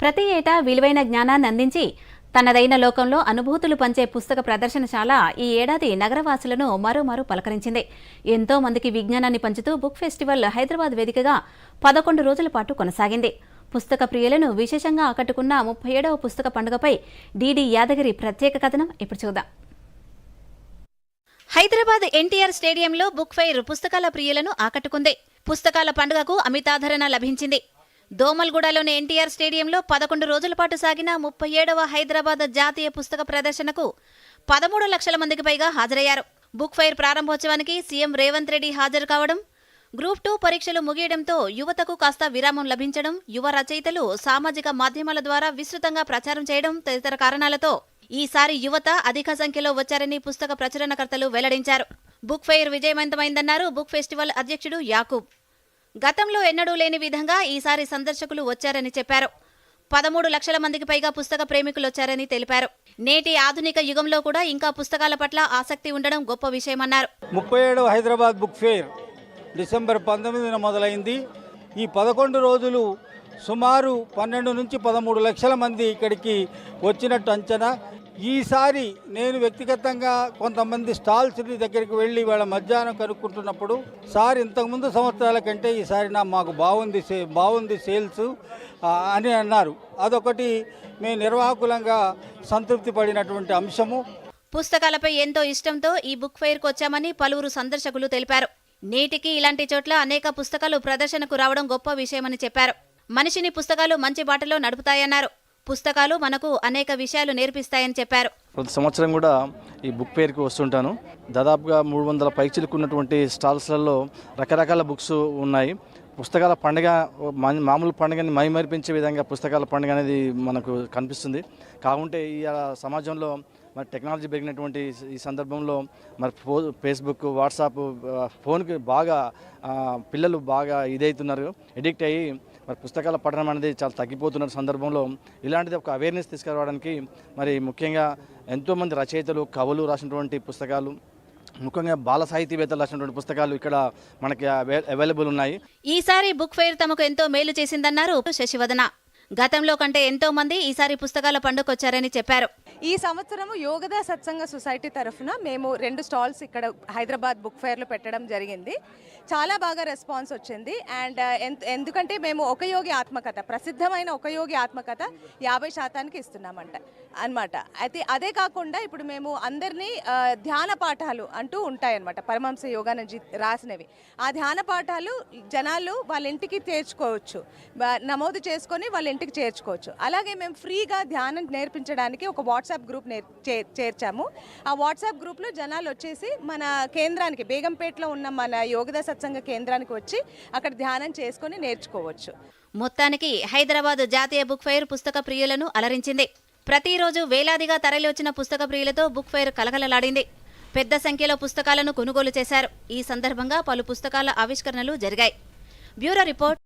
ప్రతి ఏటా విలువైన జ్ఞానాన్ని అందించి తనదైన లోకంలో అనుభూతులు పంచే పుస్తక ప్రదర్శనశాల ఈ ఏడాది నగరవాసులను మరోమారు పలకరించింది. ఎంతో మందికి విజ్ఞానాన్ని పంచుతూ బుక్ ఫెస్టివల్ హైదరాబాద్ వేదికగా పదకొండు రోజుల పాటు కొనసాగింది. పుస్తక ప్రియులను విశేషంగా ఆకట్టుకున్న ముప్పై ఏడవ పుస్తక పండుగపై డీడీ యాదగిరి ప్రత్యేక కథనం ఇప్పుడు చూద్దాం. హైదరాబాద్ ఎన్టీఆర్ స్టేడియంలో బుక్ ఫైర్ పుస్తకాల ప్రియులను ఆకట్టుకుంది. పుస్తకాల పండుగకు అమితాధరణ లభించింది. దోమల్గూడలోని ఎన్టీఆర్ స్టేడియంలో పదకొండు రోజుల పాటు సాగిన ముప్పై ఏడవ హైదరాబాద్ జాతీయ పుస్తక ప్రదర్శనకు పదమూడు లక్షల మందికి పైగా హాజరయ్యారు. బుక్ ఫైర్ ప్రారంభోత్సవానికి సీఎం రేవంత్ రెడ్డి హాజరు కావడం గ్రూప్ టూ పరీక్షలు ముగియడంతో యువతకు కాస్త విరామం లభించడం యువ రచయితలు సామాజిక మాధ్యమాల ద్వారా విస్తృతంగా ప్రచారం చేయడం తదితర కారణాలతో ఈసారి యువత అధిక సంఖ్యలో వచ్చారని పుస్తక ప్రచురణకర్తలు వెల్లడించారు. బుక్ ఫెయిర్ విజయవంతమైందన్నారు బుక్ ఫెస్టివల్ అధ్యక్షుడు యాకూబ్. గతంలో ఎన్నడూ లేని విధంగా ఈసారి సందర్శకులు వచ్చారని చెప్పారు. పదమూడు లక్షల మందికి పైగా పుస్తక ప్రేమికులు వచ్చారని తెలిపారు. నేటి ఆధునిక యుగంలో కూడా ఇంకా పుస్తకాల పట్ల ఆసక్తి ఉండడం గొప్ప విషయమన్నారు. ముప్పై ఏడవ హైదరాబాద్ బుక్ ఫెయిర్ డిసెంబర్ పంతొమ్మిదిన మొదలైంది. ఈ పదకొండు రోజులు సుమారు పన్నెండు నుంచి పదమూడు లక్షల మంది ఇక్కడికి వచ్చినట్టు అంచనా. ఈసారి నేను వ్యక్తిగతంగా కొంతమంది స్టాల్స్ దగ్గరికి వెళ్ళి వాళ్ళ మధ్యాహ్నం కనుక్కుంటున్నప్పుడు సార్ ఇంతకుముందు సంవత్సరాల కంటే ఈసారి నా మాకు బాగుంది సే బాగుంది సేల్స్ అని అన్నారు. అదొకటి మేము నిర్వాహకులంగా సంతృప్తి పడినటువంటి అంశము. పుస్తకాలపై ఎంతో ఇష్టంతో ఈ బుక్ ఫెయిర్కు వచ్చామని పలువురు సందర్శకులు తెలిపారు. నేటికి ఇలాంటి చోట్ల అనేక పుస్తకాలు ప్రదర్శనకు రావడం గొప్ప విషయమని చెప్పారు. మనిషిని పుస్తకాలు మంచి బాటలో నడుపుతాయన్నారు. పుస్తకాలు మనకు అనేక విషయాలు నేర్పిస్తాయని చెప్పారు. ప్రతి సంవత్సరం కూడా ఈ బుక్ పేరుకి వస్తుంటాను. దాదాపుగా మూడు వందల పైచిలకు ఉన్నటువంటి స్టాల్స్లలో రకరకాల బుక్స్ ఉన్నాయి. పుస్తకాల పండుగ మామూలు పండుగని మైమరిపించే విధంగా పుస్తకాల పండుగ అనేది మనకు కనిపిస్తుంది. కాకుంటే ఈ సమాజంలో మరి టెక్నాలజీ పెరిగినటువంటి ఈ సందర్భంలో మరి ఫో ఫేస్బుక్ వాట్సాప్ ఫోన్కి బాగా పిల్లలు బాగా ఇదవుతున్నారు ఎడిక్ట్ అయ్యి మరి పుస్తకాల పఠనం అనేది చాలా తగ్గిపోతున్న సందర్భంలో ఇలాంటిది ఒక అవేర్నెస్ తీసుకురావడానికి మరి ముఖ్యంగా ఎంతోమంది రచయితలు కవులు రాసినటువంటి పుస్తకాలు ముఖ్యంగా బాల సాహితీవేత్తలు రాసినటువంటి పుస్తకాలు ఇక్కడ మనకి అవై- అవైలబుల్ ఉన్నాయి. ఈసారి బుక్ ఫెయిర్ తమకు ఎంతో మేలు చేసిందన్నారు శశివదన. గతంలో కంటే ఎంతో మంది ఈసారి పుస్తకాల పండుగ వచ్చారని చెప్పారు. ఈ సంవత్సరము యోగదా సత్సంగ సొసైటీ తరఫున మేము రెండు స్టాల్స్ ఇక్కడ హైదరాబాద్ బుక్ ఫెయిర్లో పెట్టడం జరిగింది. చాలా బాగా రెస్పాన్స్ వచ్చింది. అండ్ ఎందుకంటే మేము ఒక యోగి ఆత్మకథ ప్రసిద్ధమైన ఒక యోగి ఆత్మకథ యాభై శాతానికి ఇస్తున్నామంట. అన్నమాట. అయితే అదే కాకుండా ఇప్పుడు మేము అందరినీ ధ్యాన పాఠాలు అంటూ ఉంటాయన్నమాట. పరమహంస యోగానందజీ రాసినవి. ఆ ధ్యాన పాఠాలు జనాలు వాళ్ళ ఇంటికి చేర్చుకోవచ్చు. బ- నమోదు చేసుకొని వాళ్ళ ఇంటికి చేర్చుకోవచ్చు. అలాగే మేము ఫ్రీగా ధ్యానం నేర్పించడానికి ఒక వాట్సాప్ గ్రూప్ నేర్ చే- చేర్చాము. ఆ వాట్సాప్ గ్రూప్లో జనాలు వచ్చేసి మన కేంద్రానికి బేగంపేటలో ఉన్న మన యోగద సత్సంగ కేంద్రానికి వచ్చి అక్కడ ధ్యానం చేసుకొని నేర్చుకోవచ్చు. మొత్తానికి హైదరాబాద్ జాతీయ బుక్ ఫెయిర్ పుస్తక ప్రియులను అలరించింది. ప్రతిరోజు వేలాదిగా తరలివచ్చిన పుస్తక ప్రియులతో బుక్ ఫెయిర్ కలకలలాడింది. పెద్ద సంఖ్యలో పుస్తకాలను కొనుగోలు చేశారు. ఈ సందర్భంగా పలు పుస్తకాల ఆవిష్కరణలు జరిగాయి. Bureau report